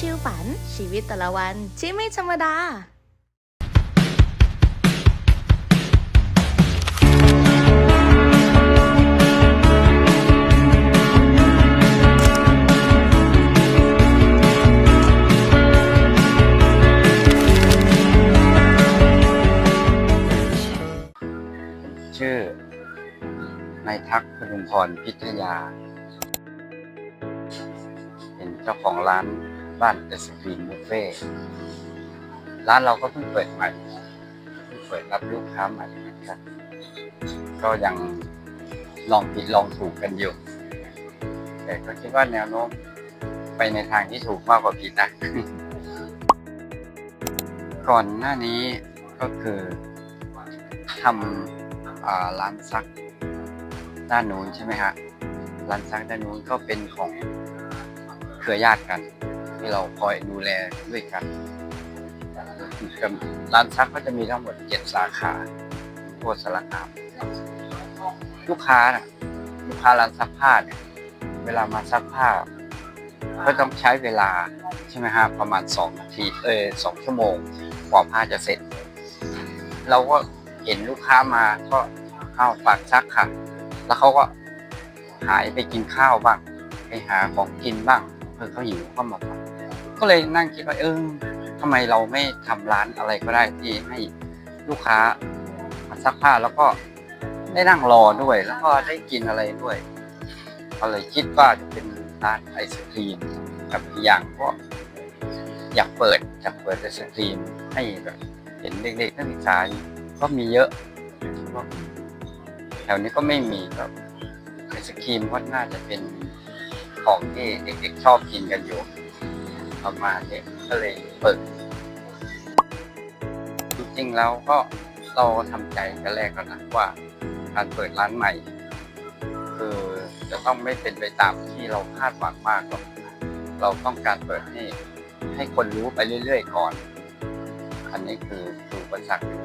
ชิวฝัน ชีวิตแต่ละวันที่ไม่ธรรมดาชื่อนายทักษ์พดุงพรพิทยา เป็นเจ้าของร้าน บ้านเอสกรีนบุฟเฟ่ร้านเราก็เพิ่งเปิดใหม่เพิ่งเปิดรับลูกค้าใหม่เหมือนกันก็ยังลองผิดลองถูกกันอยู่ แต่ก็คิดว่าแนวโน้มไปในทางที่ถูกมากกว่าผิดนะ ก่อนหน้านี้ก็คือทำร้านซักด้านนู้นใช่ไหมฮะร้านซักด้านนู้นก็เป็นของเครือญาติกัน ที่เราคอยดูแลด้วยกันกับร้านซักก็จะมีทั้งหมดเจ็ดสาขาทั่วสารคามลูกค้าน่ะลูกค้าร้านซักผ้าเนี่ยเวลามาซักผ้า ก็ต้องใช้เวลาใช่ไหมฮะประมาณสองนาทีเออสองชั่วโมงกว่าผ้าจะเสร็จ เราก็เห็นลูกค้ามาก็เข้าฝากซักค่ะ แล้วเขาก็หายไปกินข้าวบ้าง ไปหาของกินบ้างเพื่อเขาหิวเข้ามาพัก ก็เลยนั่งคิดว่าเออทำไมเราไม่ทำร้านอะไรก็ได้ที่ให้ลูกค้ามาซักผ้าแล้วก็ได้นั่งรอด้วย แล้วก็ได้กินอะไรด้วยก็เลยคิดว่าจะเป็นร้านไอศครีมกับอย่างก็อยากเปิดอยากเปิดไอศครีมให้แบบเห็นเด็กๆนักศึกษาก็มีเยอะแถวนี้ก็ไม่มีก็ไอศครีมก็น่าจะเป็นของที่เด็กๆชอบกินกันอยู่ ประมาณนี้ก็เลยเปิด จริงๆแล้วก็เราทำใจกันแรกก่อนนะว่าการเปิดร้านใหม่ คือจะต้องไม่เป็นไปตามที่เราคาดหวังมากหรอกเราต้องการเปิดให้ให้คนรู้ไปเรื่อยๆก่อน อันนี้คือคือปสรรคอยู่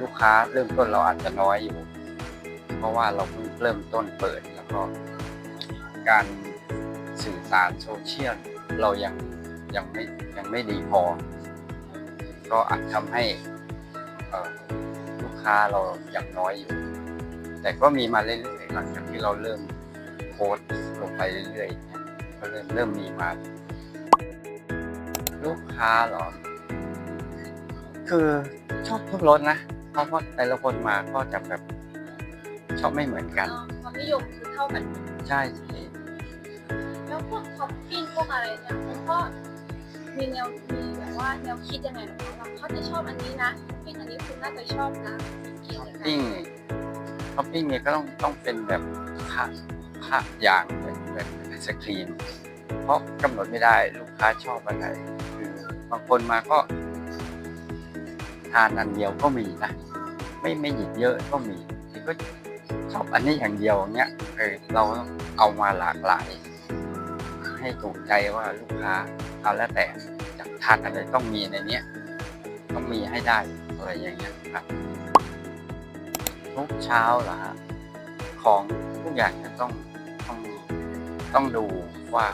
ลูกค้าเริ่มต้นเราอาจจะน้อยอยู่ เพราะว่าเราเพิ่งเริ่มต้นเปิดแล้วก็การสื่อสารโซเชียล เรายังยังไม่ยังไม่ดีพอ ก็อาจทำให้เอ่อลูกค้าเรายังน้อยอยู่ แต่ก็มีมาเรื่อยๆหลังจากที่เราเริ่มโพสต์ลงไปเรื่อยๆเนี่ยก็เริ่มเริ่มมีมา ลูกค้าเหรอ คือชอบทุกรสนะ เพราะว่าแต่ละคนมาก็จะแบบชอบไม่เหมือนกันความนิยมคือเท่ากัน ใช่ วกอะไรเนี่ยมันก็มีแนวมีแบบว่าแนวคิดยังไงหรอว่าเขาจะชอบอันนี้นะท็อปปิ้งอันนี้คุณน่าจะชอบนะเกี่ยวท็อปกับปิ้งท็อปปิ้งเนี่ยก็ต้องต้องเป็นแบบค่าค่าอย่างเป็นแบบไอศครีม เพราะกำหนดไม่ได้ลูกค้าชอบอะไรคือบางคนมาก็ทานอันเดียวก็มีนะไม่ไม่หยิบเยอะก็มีที่ก็ชอบอันนี้อย่างเดียวอย่างเงี้ยเออเราเอามาหลากหลาย ให้ถูกใจว่าลูกค้าเอาแล้วแต่อยากทานอะไรต้องมีในเนี้ยต้องมีให้ได้อะไรอย่างเงี้ยครับ ทุกเช้าเหรอฮะของทุกอย่างจะต้องต้องต้องดูว่า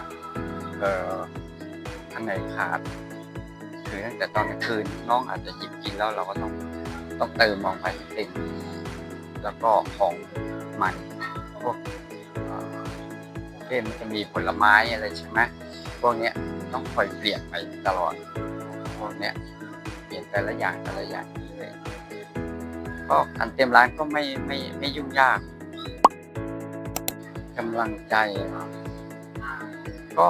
เอออันไหนขาดคือตั้งแต่ตอนกลางคืนน้องอาจจะหยิบกินแล้วเราก็ต้องต้องเติมมองไปเต็มแล้วก็ของใหม่ ช่นมันจะมีผลไม้อะไรใช่ไหมพวกเนี้ยต้องคอยเปลี่ยนไปตลอด พวกเนี้ยเปลี่ยนแต่ละอย่างแต่ละอย่างเลยก็การเตรียมร้านก็ไม่ไม่ไม่ยุ่งยากกำลังใจก็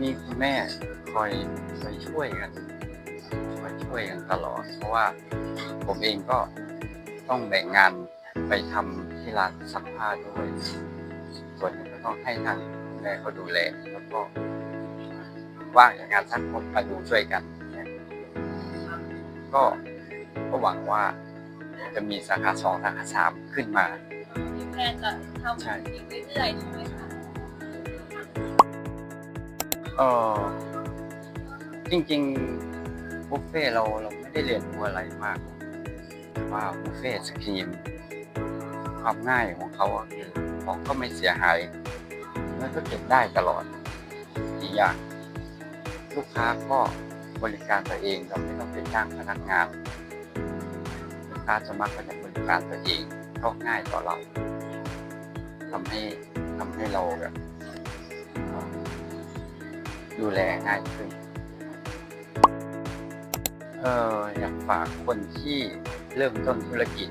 มีคุณแม่คอยคอยช่วยกันคอยช่วยกันตลอด เพราะว่าผมเองก็ต้องแบ่งงานไปทำที่ร้านซักผ้าด้วยส่วน ก็ต้องให้ทางคุณแม่เขาดูแลแล้วก็ว่างจากงานซักผมมาดูช่วยกันเนี่ยก็ก็หวังว่าจะมีสาขาสองสาขาสามขึ้นมามีแพลนจะทำใช่อีกเรื่อยๆใช่ไหมคะเออจริงๆบุฟเฟ่ต์เราเราไม่ได้เรียนรู้อะไรมากหรอกแต่ว่าบุฟเฟ่ต์สครีม ความง่ายของเขาอะคือ ของก็ไม่เสียหายแล้วก็เก็บได้ตลอดอีกอย่างลูกค้าก็บริการตัวเองเราไม่ต้องไปจ้างพนักงานลูกค้าสมัครก็จะบริการตัวเองก็ง่ายต่อเราทำให้ทำให้เราแบบดูแลง่ายขึ้นเอออยากฝากคนที่เริ่มต้นธุรกิจ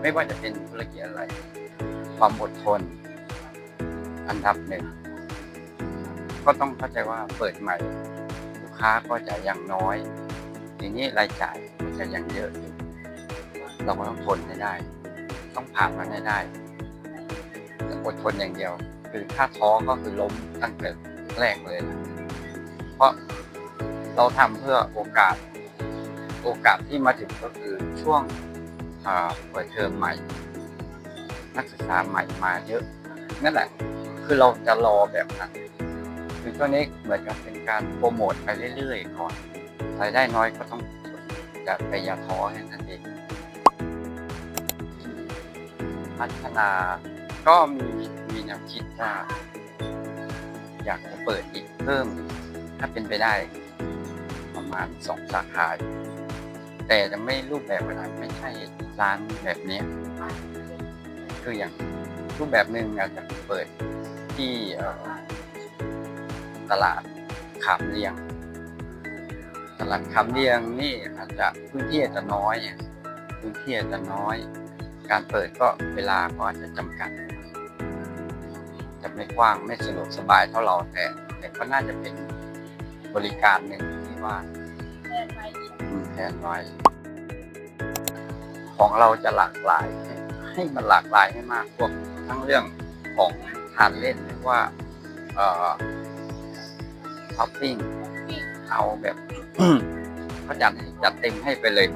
ไม่ว่าจะเป็นธุรกิจอะไร ความอดทน อันดับหนึ่งก็ต้องเข้าใจว่าเปิดใหม่ลูกค้าก็จะยังน้อย ทีนี้รายจ่ายก็จะยังเยอะอยู่เราก็ต้องทนให้ได้ ต้องผ่านมันให้ได้แต่อดทนอย่างเดียว คือถ้าท้อก็คือล้มตั้งแต่แรกเลยนะเพราะเราทำเพื่อโอกาส โอกาสที่มาถึงก็คือช่วงเปิดเทอมใหม่ นักศึกษาใหม่มาเยอะ นั่นแหละ คือเราจะรอแบบนั้นคือช่วงนี้เหมือนกับเป็นการโปรโมทไปเรื่อยๆก่อนรายได้น้อยก็ต้องอย่าไปอย่าท้อแค่นั้นเองพัฒนาก็มีมีแนวคิดว่าอยากจะเปิดอีกเพิ่ม ถ้าเป็นไปได้ ประมาณสองสาขาแต่จะไม่รูปแบบอะไรไม่ใช่ร้านแบบนี้ คืออย่างรูปแบบหนึ่งอาจจะเปิดที่เอ่อตลาดขามเรียง ตลาดขามเรียงนี่อาจจะพื้นที่อาจจะน้อยอะพื้นที่อาจจะน้อย การเปิดก็เวลาก็อาจจะจำกัด จะไม่กว้างไม่สะดวกสบายเท่าเราแต่แต่ก็น่าจะเป็นบริการหนึ่งที่ว่าแทนไปอีกอืมแทนไว้ของเราจะหลากหลาย ให้ให้มันหลากหลายให้มากพวกทั้งเรื่องของทานเล่นหรือว่าเอ่อท็อปปิ้งเอาแบบเขาจัดให้จัดเต็มให้ไปเลย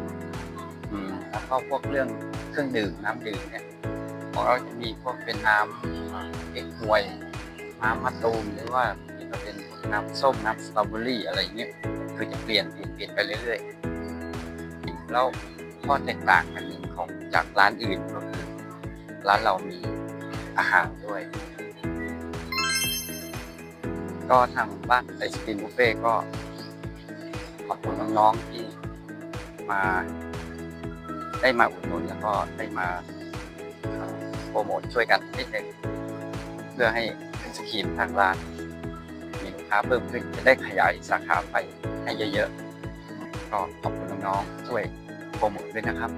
อืมแล้วก็พวกเรื่องเครื่องดื่มน้ำดื่มเนี่ยของเราจะมีพวกเป็นน้ำเอ็กฮวยน้ำมะตูมหรือว่าที่ก็เป็นพวกน้ำส้มน้ำสตรอเบอรี่อะไรเงี้ยคือจะเปลี่ยนเปลี่ยนเปลี่ยนไปเรื่อยๆแล้วข้อแตกต่างกันหนึ่งของจากร้านอื่นก็คือ ร้านเรามีอาหารด้วย ก็ทางบ้านไอศกรีมบุฟเฟ่ก็ขอบคุณน้องๆที่มาได้มาอุดหนุนแล้วก็ได้มาโปรโมทช่วยกันนิดนึงเพื่อให้ไอศกรีมทางร้านมีลูกค้าเพิ่มขึ้นจะได้ขยายสาขาไปให้เยอะๆก็ขอบคุณน้องๆช่วยโปรโมทด้วยนะครับ